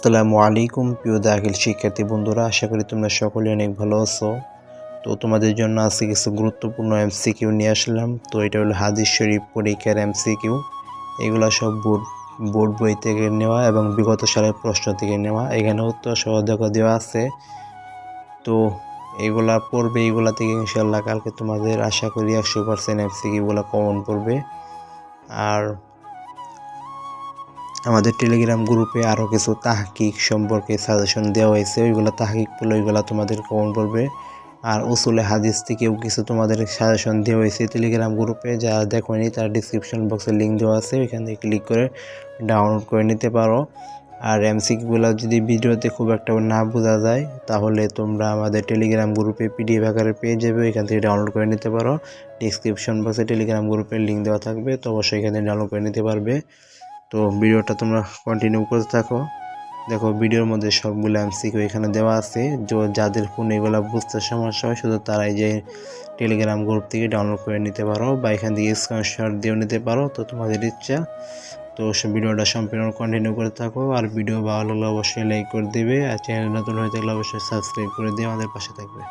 আসসালামু আলাইকুম, প্রিয় দাখিল শিক্ষার্থী বন্ধুরা, আশা করি তোমরা সকলে অনেক ভালো আছো। তো তোমাদের জন্য আজকে কিছু গুরুত্বপূর্ণ এমসিকিউ নিয়ে আসলাম। তো এটা হলো হাদিস শরীফ পরীক্ষার এমসিকিউ। এগুলো সব বোর্ড বোর্ড বই থেকে নেওয়া এবং বিগত সালের প্রশ্ন থেকে নেওয়া। এখানে উত্তর সহযোগ দেওয়া আছে। তো এগুলা পড়বে, এগুলা থেকে ইনশাল্লাহ কালকে তোমাদের আশা করি একশো পার্সেন্ট এমসিকিউগুলো কমন পড়বে। আর আমাদের টেলিগ্রাম গ্রুপে আরও কিছু তাহকিক সম্পর্কে সাজেশন দেওয়া হয়েছে, ওইগুলো তাহকিক পড়লে ওইগুলো তোমাদের কমন পড়বে আর উসুলে হাদিস থেকেও কিছু তোমাদের সাজেশন দেওয়া হয়েছে টেলিগ্রাম গ্রুপে যা দেখোনি তার ডিসক্রিপশন বক্সে লিঙ্ক দেওয়া আছে, ওইখান থেকে ক্লিক করে ডাউনলোড করে নিতে পারো। আর এমসিকিউগুলো যদি ভিডিওতে খুব একটা না বোঝা যায়, তাহলে তোমরা আমাদের টেলিগ্রাম গ্রুপে পিডিএফ আকারে পেয়ে যাবে, ওইখান থেকে ডাউনলোড করে নিতে পারো। ডিসক্রিপশন বক্সে টেলিগ্রাম গ্রুপের লিঙ্ক দেওয়া থাকবে, তো অবশ্যই এখানে ডাউনলোড করে নিতে পারবে। তো ভিডিওটা তোমরা কন্টিনিউ করতে থাকো। দেখো, ভিডিওর মধ্যে সবগুলো এমসিকিউ এখানে দেওয়া আছে। যাদের ফোন এগুলো বুঝতে সমস্যা হয়, শুধু তারাই যে টেলিগ্রাম গ্রুপ থেকে ডাউনলোড করে নিতে পারো বা এখান থেকে স্ক্রিনশট দিয়েও নিতে পারো। তো তোমাদের ইচ্ছা, তো ভিডিওটা সম্পূর্ণ কন্টিনিউ করে থাকো। আর ভিডিও ভালো লাগলে অবশ্যই লাইক করে দেবে। আর চ্যানেল নতুন হয়ে থাকলে অবশ্যই সাবস্ক্রাইব করে দিয়ে আমাদের পাশে থাকবে।